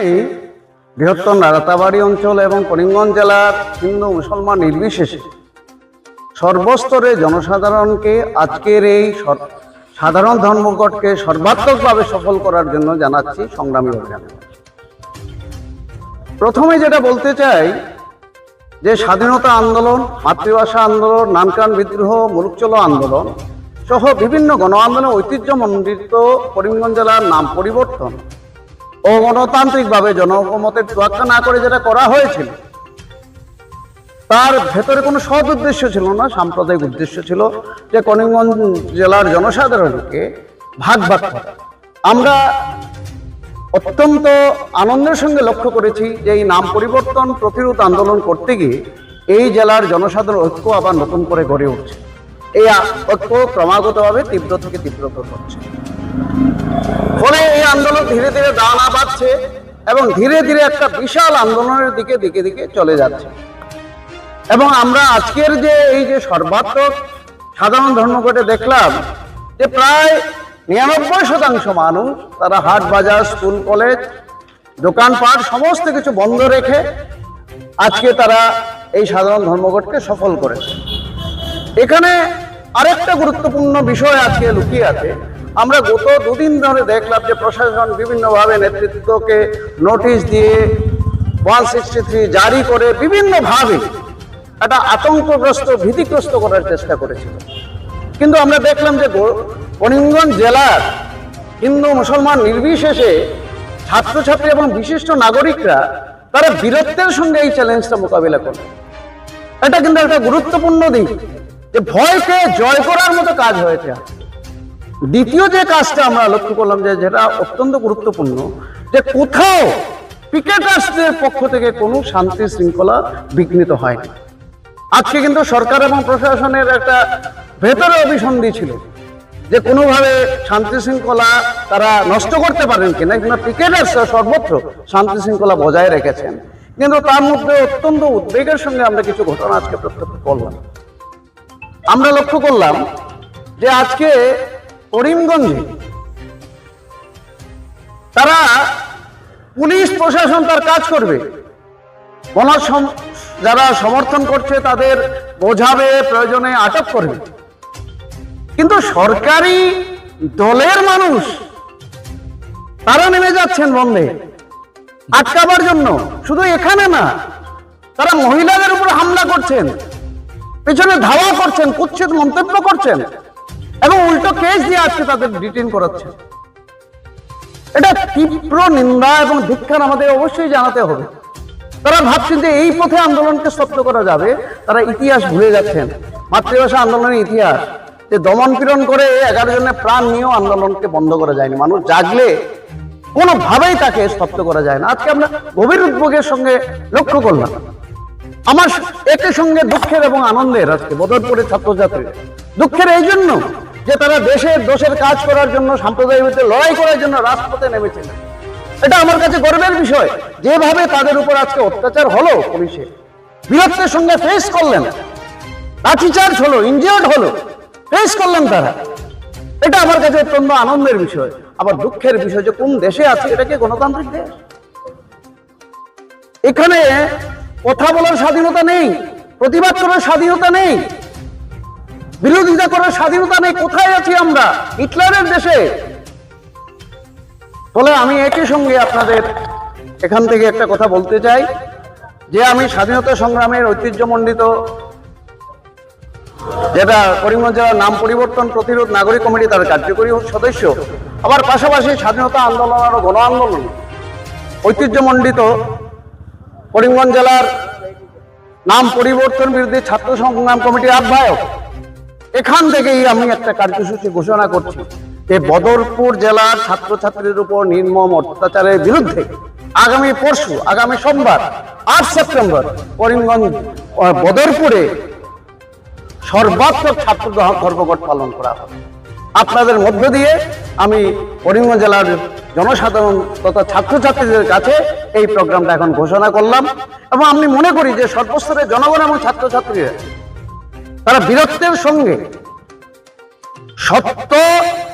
এই বৃহত্তর রাতাবাড়ি অঞ্চল এবং করিমগঞ্জ জেলার হিন্দু মুসলমান নির্বিশেষে সর্বস্তরে জনসাধারণকে আজকের এই সাধারণ ধর্মঘটকে সর্বাত্মকভাবে সফল করার জন্য জানাচ্ছি সংগ্রামী অভিযান। প্রথমে যেটা বলতে চাই, যে স্বাধীনতা আন্দোলন, মাতৃভাষা আন্দোলন নানকান বিদ্রোহ মুলুকচলো আন্দোলন সহ বিভিন্ন গণ আন্দোলনে ঐতিহ্যমণ্ডিত করিমগঞ্জ জেলার নাম পরিবর্তন ও গণতান্ত্রিকভাবে জনমতের তোয়াক্কা না করে যেটা করা হয়েছিল, তার ভেতরে কোনো সৎ উদ্দেশ্য ছিল না, সাম্প্রদায়িক উদ্দেশ্য ছিল যে করিমগঞ্জ জেলার জনসাধারণকে ভাগ ভাগ করা। আমরা অত্যন্ত আনন্দের সঙ্গে লক্ষ্য করেছি যে এই নাম পরিবর্তন প্রতিরোধ আন্দোলন করতে গিয়ে এই জেলার জনসাধারণ ঐক্য আবার নতুন করে গড়ে উঠছে। এই ঐক্য ক্রমাগতভাবে তীব্র থেকে তীব্রতর হচ্ছে। এই আন্দোলন ধীরে ধীরে দানা বাঁধছে এবং ধীরে ধীরে একটা বিশাল আন্দোলনের দিকে দিকে দিকে চলে যাচ্ছে। এবং আমরা আজকের যে এই যে সর্বাত্মক সাধারণ ধর্মঘটে দেখলাম যে প্রায় নিরানব্বই শতাংশ মানুষ তারা হাট বাজার, স্কুল, কলেজ, দোকানপাট সমস্ত কিছু বন্ধ রেখে আজকে তারা এই সাধারণ ধর্মঘটকে সফল করেছে। এখানে আরেকটা গুরুত্বপূর্ণ বিষয় আজকে লুকিয়ে আছে। আমরা গত দুদিন ধরে দেখলাম যে প্রশাসন বিভিন্নভাবে নেতৃত্বকে নোটিশ দিয়ে ওয়ান সিক্সটি থ্রি জারি করে বিভিন্নভাবে একটা আতঙ্কগ্রস্ত, ভীতিগ্রস্ত করার চেষ্টা করেছিল। কিন্তু আমরা দেখলাম যে করিমগঞ্জ জেলার হিন্দু মুসলমান নির্বিশেষে ছাত্রছাত্রী এবং বিশিষ্ট নাগরিকরা তারা বীরত্বের সঙ্গে এই চ্যালেঞ্জটা মোকাবিলা করে। এটা কিন্তু একটা গুরুত্বপূর্ণ দিক যে ভয়কে জয় করার মতো কাজ হয়েছে। দ্বিতীয় যে কাজটা আমরা লক্ষ্য করলাম যে যেটা অত্যন্ত গুরুত্বপূর্ণ, যে কোথাও পিকেটার্সদের পক্ষ থেকে কোনো শান্তি শৃঙ্খলা বিঘ্নিত হয়নি। আজকে কিন্তু সরকার এবং প্রশাসনের একটা ভেতরে অভিসন্ধি ছিল যে কোনোভাবে শান্তি শৃঙ্খলা তারা নষ্ট করতে পারেন কিনা, কিংবা পিকেটার্স সর্বত্র শান্তি শৃঙ্খলা বজায় রেখেছেন। কিন্তু তার মধ্যে অত্যন্ত উদ্বেগের সঙ্গে আমরা কিছু ঘটনা আজকে প্রত্যক্ষ করলাম। আমরা লক্ষ্য করলাম যে আজকে করিমগঞ্জে। তারা পুলিশ প্রশাসন তার কাজ করবে। গণসম যারা সমর্থন করছে তাদের বোঝাবে, প্রয়োজনে আটক করবে। কিন্তু সরকারি দলের মানুষ, তারা নেমে যাচ্ছেন বন্ধে আটকাবার জন্য। শুধু এখানে না, তারা মহিলাদের উপর হামলা করছেন, পেছনে ধাওয়া করছেন কুচ্ছিত মন্তব্য করছেন। এবং উল্টো কেস দিয়ে আজকে তাদের ডিটেন করাচ্ছেন এটা তীব্র নিন্দা এবং ধিক্ষার আমাদের অবশ্যই জানাতে হবে। তারা ভাবছেন যে এই পথে আন্দোলনকে স্তব্ধ করা যাবে, তারা ইতিহাস ভুলে যাচ্ছেন। মাতৃভাষা আন্দোলনের ইতিহাস, যে দমন পীড়ন করে এগারো জনের প্রাণ নিয়েও আন্দোলনকে বন্ধ করা যায়নি। মানুষ জাগলে কোনোভাবেই তাকে স্তব্ধ করা যায় না। আজকে আমরা গভীর উদ্যোগের সঙ্গে লক্ষ্য করলাম। আমার একই সঙ্গে দুঃখের এবং আনন্দের আজকে বদরপুরের ছাত্রছাত্রী দুঃখের এই জন্য যে তারা দেশের দোষের কাজ করার জন্য, সাম্প্রদায়িক বিরুদ্ধে লড়াই করার জন্য রাজপথে নেমেছিলেন এটা আমার কাছে গর্বের বিষয়। যেভাবে তাদের উপর আজকে অত্যাচার হলো পুলিশে, বীরত্বের সঙ্গে ফেস করলেন, লাঠিচার্জ হলো ইনজিয়ার্ড হলো ফেস করলেন তারা। এটা আমার কাছে অত্যন্ত আনন্দের বিষয়। আবার দুঃখের বিষয় যে কোন দেশে আছে, এটা কি গণতান্ত্রিক দেশ? এখানে কথা বলার স্বাধীনতা নেই, প্রতিবাদ করার স্বাধীনতা নেই বিরোধিতা করার স্বাধীনতা নেই, কোথায় আছি আমরা? হিটলারের দেশে। ফলে আমি একই সঙ্গে আপনাদের এখান থেকে একটা কথা বলতে চাই, যে আমি স্বাধীনতা সংগ্রামের ঐতিহ্যমণ্ডিত যেটা করিমগঞ্জ জেলার নাম পরিবর্তন প্রতিরোধ নাগরিক কমিটি তার কার্যকরী সদস্য, আবার পাশাপাশি স্বাধীনতা আন্দোলন আর গণ আন্দোলন, ঐতিহ্যমণ্ডিত করিমগঞ্জ জেলার নাম পরিবর্তন বিরুদ্ধে ছাত্র সংগ্রাম কমিটির আহ্বায়ক এখান থেকেই আমি একটা কার্যসূচি ঘোষণা করছি যে বদরপুর জেলার ছাত্রছাত্রীদের উপর নির্মম অত্যাচারের বিরুদ্ধে আগামী পরশু, আগামী সোমবার, আট সেপ্টেম্বর, করিমগঞ্জ বদরপুরে সর্বাত্মক ছাত্র ধর্মঘট পালন করা হবে। আপনাদের মধ্য দিয়ে আমি করিমগঞ্জ জেলার জনসাধারণ তথা ছাত্রছাত্রীদের কাছে এই প্রোগ্রামটা এখন ঘোষণা করলাম এবং আমি মনে করি যে সর্বস্তরের জনগণ এবং ছাত্রছাত্রীরা তারা বীরত্বের সঙ্গে সত্য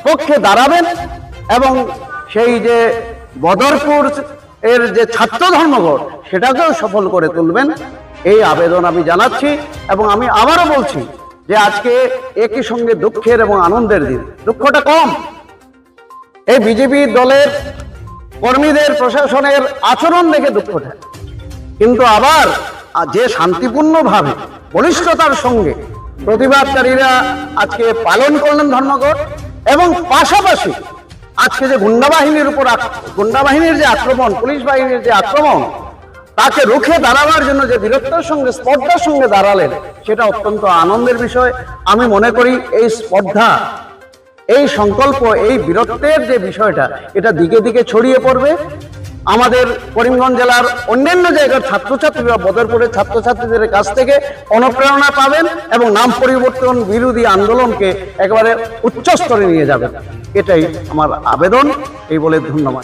পক্ষে দাঁড়াবেন এবং সেই যে বদরপুর এর যে ছাত্র ধর্মঘট সেটাকেও সফল করে তুলবেন। এই আবেদন আমি জানাচ্ছি এবং আমি আবারও বলছি যে আজকে একই সঙ্গে দুঃখের এবং আনন্দের দিন। দুঃখটা কম। এই বিজেপি দলের কর্মীদের, প্রশাসনের আচরণ দেখে দুঃখটা। কিন্তু আবার যে শান্তিপূর্ণভাবে, বলিষ্ঠতার সঙ্গে প্রতিবাদকারীরা আজকে পালন করলেন ধর্মঘট এবং পাশাপাশি আজকে যে গুন্ডা বাহিনীর উপর গুন্ডা বাহিনীর যে আক্রমণ, পুলিশ বাহিনীর যে আক্রমণ, তাকে রুখে দাঁড়াবার জন্য যে বীরত্বের সঙ্গে, স্পর্ধার সঙ্গে দাঁড়ালেন, সেটা অত্যন্ত আনন্দের বিষয়। আমি মনে করি এই স্পর্ধা, এই সংকল্প, এই বীরত্বের যে বিষয়টা, এটা দিকে দিকে ছড়িয়ে পড়বে। আমাদের করিমগঞ্জ জেলার অন্যান্য জায়গার ছাত্রছাত্রীরা বদরপুরের ছাত্রছাত্রীদের কাছ থেকে অনুপ্রেরণা পাবেন এবং নাম পরিবর্তন বিরোধী আন্দোলনকে একেবারে উচ্চস্তরে নিয়ে যাবেন। এটাই আমার আবেদন, এই বলে ধন্যবাদ।